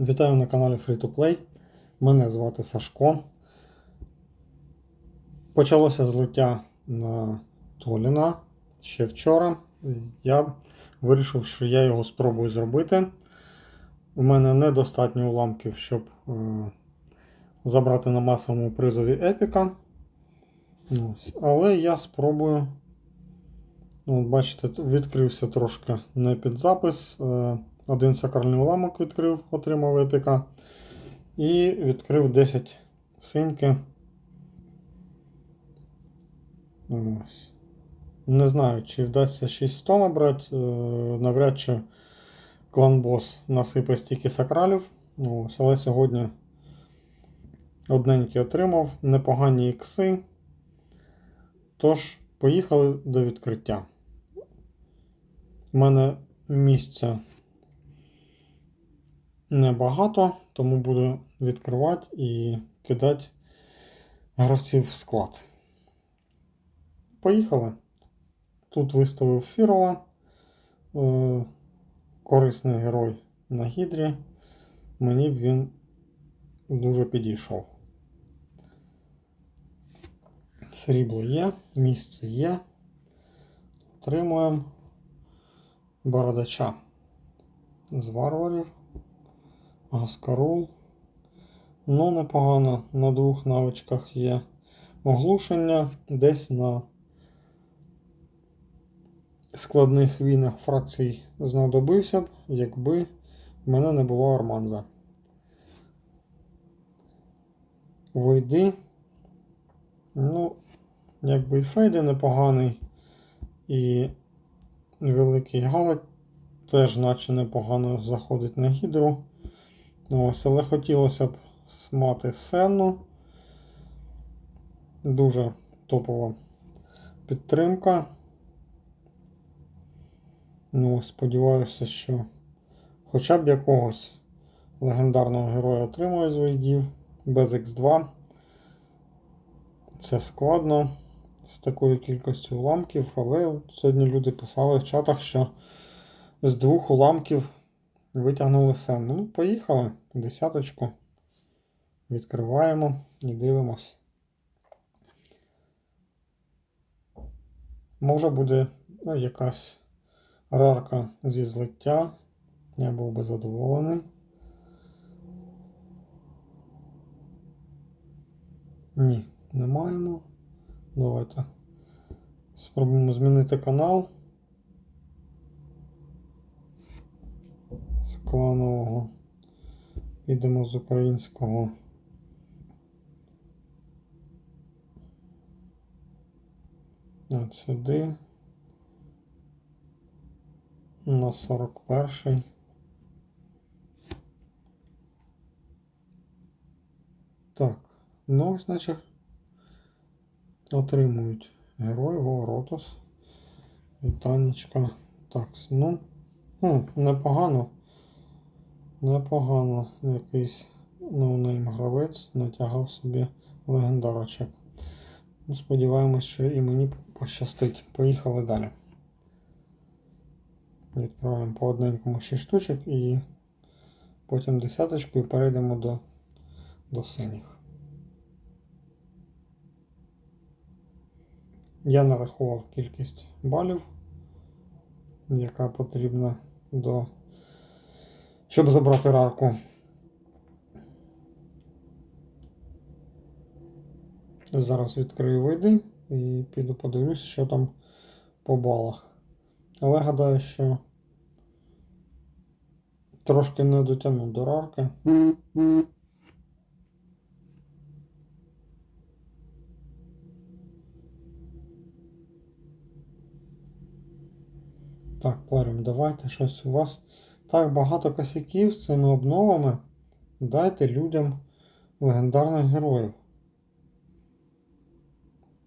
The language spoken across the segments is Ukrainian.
Вітаю на каналі Free2Play. Мене звати Сашко. Почалося злиття на Толіна ще вчора. Я вирішив, що я його спробую зробити. У мене недостатньо уламків, щоб е, забрати на масовому призові епіка. Ось. Але я спробую. От, бачите, відкрився трошки не під запис. Е, один сакральний уламок відкрив, отримав епіка. І відкрив 10 синьки. Ось. Не знаю, чи вдасться 600 набрати. Е, навряд чи клан-бос насипе стільки сакралів. Ось. Але сьогодні одненький отримав, непогані ікси. Тож, поїхали до відкриття. У мене місця небагато, тому буду відкривати і кидати гравців в склад. Поїхали. Тут виставив Фірола, е, корисний герой на гідрі. Мені б він дуже підійшов. Срібло є, місце є. Отримуємо бородача з варварів. Аскарул. Ну, непогано. На двох навичках є оглушення. Десь на складних війнах фракцій знадобився б, якби в мене не було Арманза. Войди. Ну, якби і Фейди непоганий. І Великий Галак теж наче непогано заходить на гідру. Ось, але хотілося б мати сенну. Дуже топова підтримка. Ну, Сподіваюся, що хоча б якогось легендарного героя отримую з войдів без Х2. Це складно з такою кількістю уламків, але сьогодні люди писали в чатах, що з двох уламків витягнули сен. Ну, поїхали. Десяточку. Відкриваємо і дивимось. Може буде ну, якась рарка зі злиття. Я був би задоволений. Ні, не маємо. Давайте спробуємо змінити канал. З кланового. Підемо з українського. От сюди. На 41. Так, ну, значить, отримують герой Воротос. Вітанечка. Так, ну, хм, непогано. Непогано якийсь ноунейм гравець натягав собі легендарочок. Сподіваємось, що і мені пощастить. Поїхали далі. Відкриваємо по одненькому 6 штучок і потім десяточку і перейдемо до, до синіх. Я нарахував кількість балів, яка потрібна до щоб забрати рарку. Зараз відкрию види і піду подивлюсь, що там по балах. Але гадаю, що трошки не дотягну до рарки. Так, Пларім, давайте щось у вас. Так багато косяків з цими обновами. Дайте людям легендарних героїв.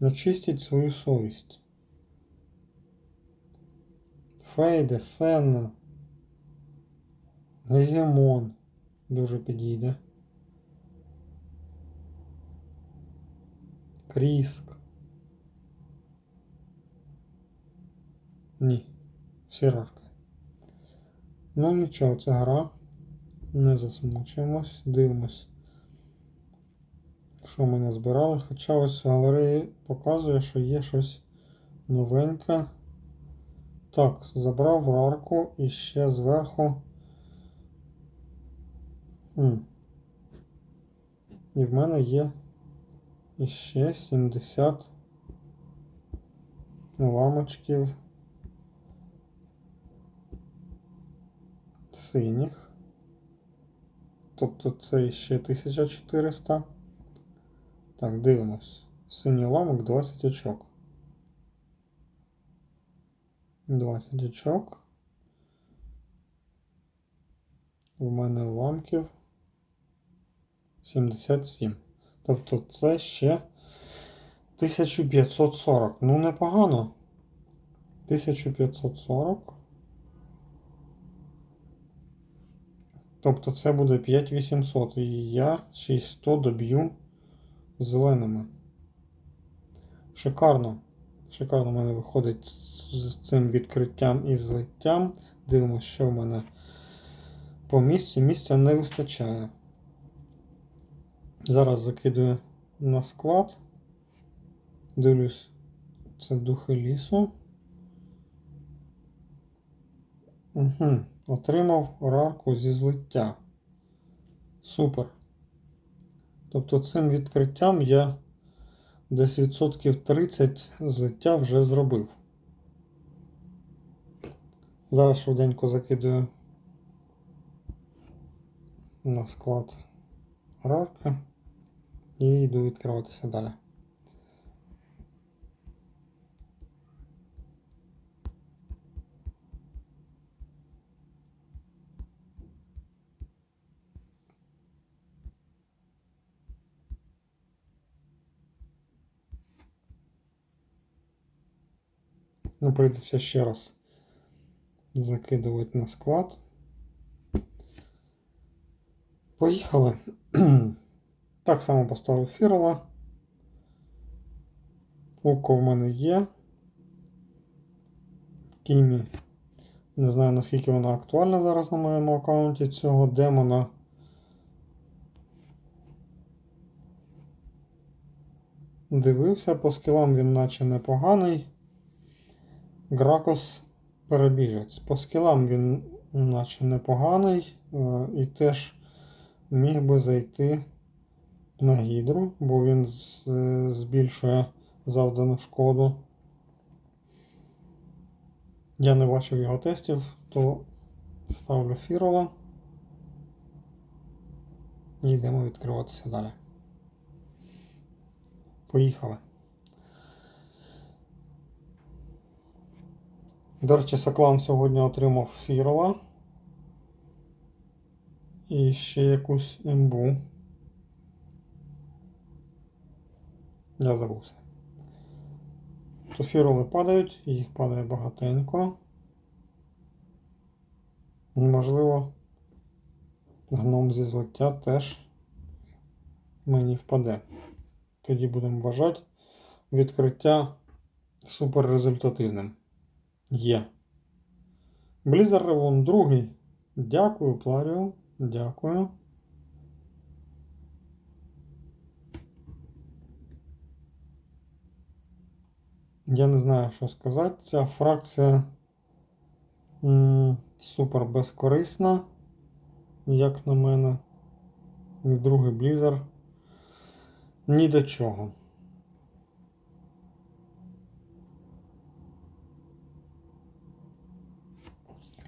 Очистіть свою совість. Фейде, Сенна. Гегемон дуже підійде. Кріск. Ні. Сірарка. Ну нічого, це гра. Не засмучуємось, дивимось, що ми назбирали. Хоча ось галереї показує, що є щось новеньке. Так, забрав рарку і ще зверху. Хм. І в мене є іще 70 ламочків синіх. Тобто це ще 1400. Так, дивимось. Синій ламок 20 очок. 20 очок. У мене ламків 77. Тобто це ще 1540. Ну, непогано. 1540. Тобто це буде 5800. І я 6100 доб'ю зеленими. Шикарно. Шикарно в мене виходить з цим відкриттям і злиттям. Дивимося, що в мене по місцю. Місця не вистачає. Зараз закидую на склад. Дивлюсь, це духи лісу. Угу. Отримав рарку зі злиття. Супер. Тобто цим відкриттям я десь відсотків 30 злиття вже зробив. Зараз швиденько закидую на склад рарки і йду відкриватися далі. Ну, прийдеться ще раз закидувати на склад. Поїхали. Так само поставив фірла. Око в мене є. Кімі. Не знаю наскільки вона актуальна зараз на моєму аккаунті цього демона. Дивився, по скілам він наче непоганий. Гракос перебіжець. По скілам він наче непоганий е, і теж міг би зайти на гідру, бо він е, збільшує завдану шкоду. Я не бачив його тестів, то ставлю фірола. І йдемо відкриватися далі. Поїхали. До речі, Саклан сьогодні отримав фірола. І ще якусь імбу. Я забувся. То фіроли падають, їх падає багатенько. Можливо, гном зі злиття теж мені впаде. Тоді будемо вважати відкриття супер результативним. Є. Блізер Ревон другий. Дякую, Пларіо. Дякую. Я не знаю, що сказати. Ця фракція м, супер безкорисна, як на мене. Другий Блізер ні до чого.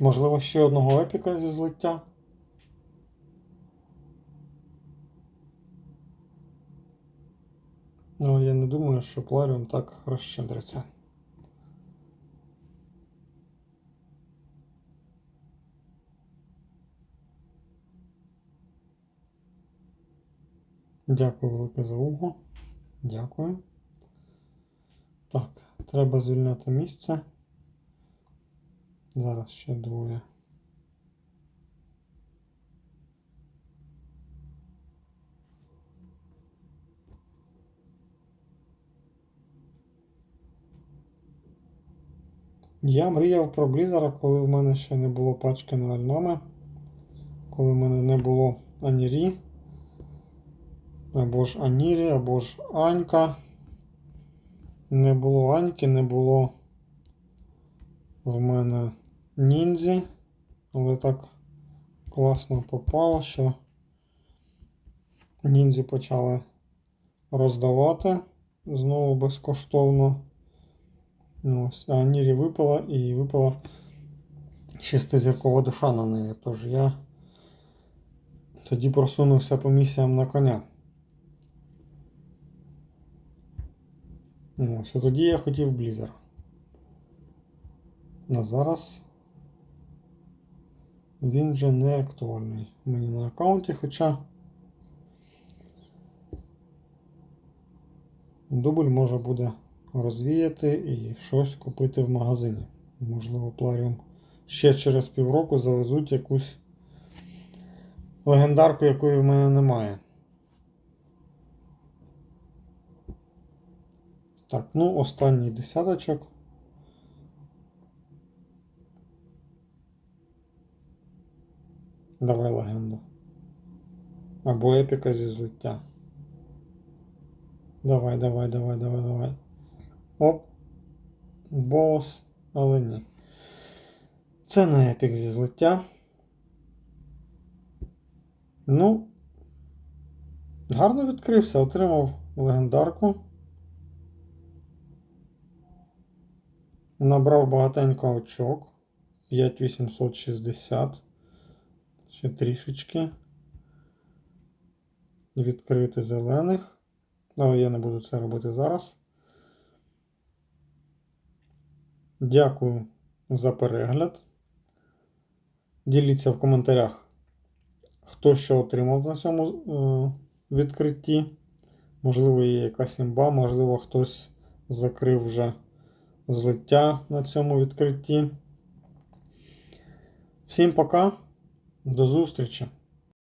Можливо, ще одного епіка зі злиття. Але я не думаю, що Пларіум так розщедриться. Дякую велике за увагу. Дякую. Так, треба звільняти місце. Зараз ще двоє. Я мріяв про Блізера, коли в мене ще не було пачки на альнами. коли в мене не було Анірі. Або ж Анірі, або ж Анька. Не було Аньки, не було в мене ніндзі. Але так класно попало, що ніндзі почали роздавати знову безкоштовно. Ось, а Нірі випала і випала шестизіркова душа на неї. Тож я тоді просунувся по місіям на коня. Ось, а тоді я хотів Блізер. А зараз він вже не актуальний у мені на аккаунті, хоча дубль може буде розвіяти і щось купити в магазині. Можливо, Пларіум ще через півроку завезуть якусь легендарку, якої в мене немає. Так, ну останній десяточок. Давай легенду. Або епіка зі злиття. Давай, давай, давай, давай, давай. Оп. Бос, але ні. Це не епік зі злиття. Ну, гарно відкрився, отримав легендарку. Набрав багатенько очок. 5860. Ще трішечки. Відкрити зелених. Але я не буду це робити зараз. Дякую за перегляд. Діліться в коментарях, хто що отримав на цьому е, відкритті. Можливо, є якась імба, можливо, хтось закрив вже злиття на цьому відкритті. Всім пока, до зустрічі!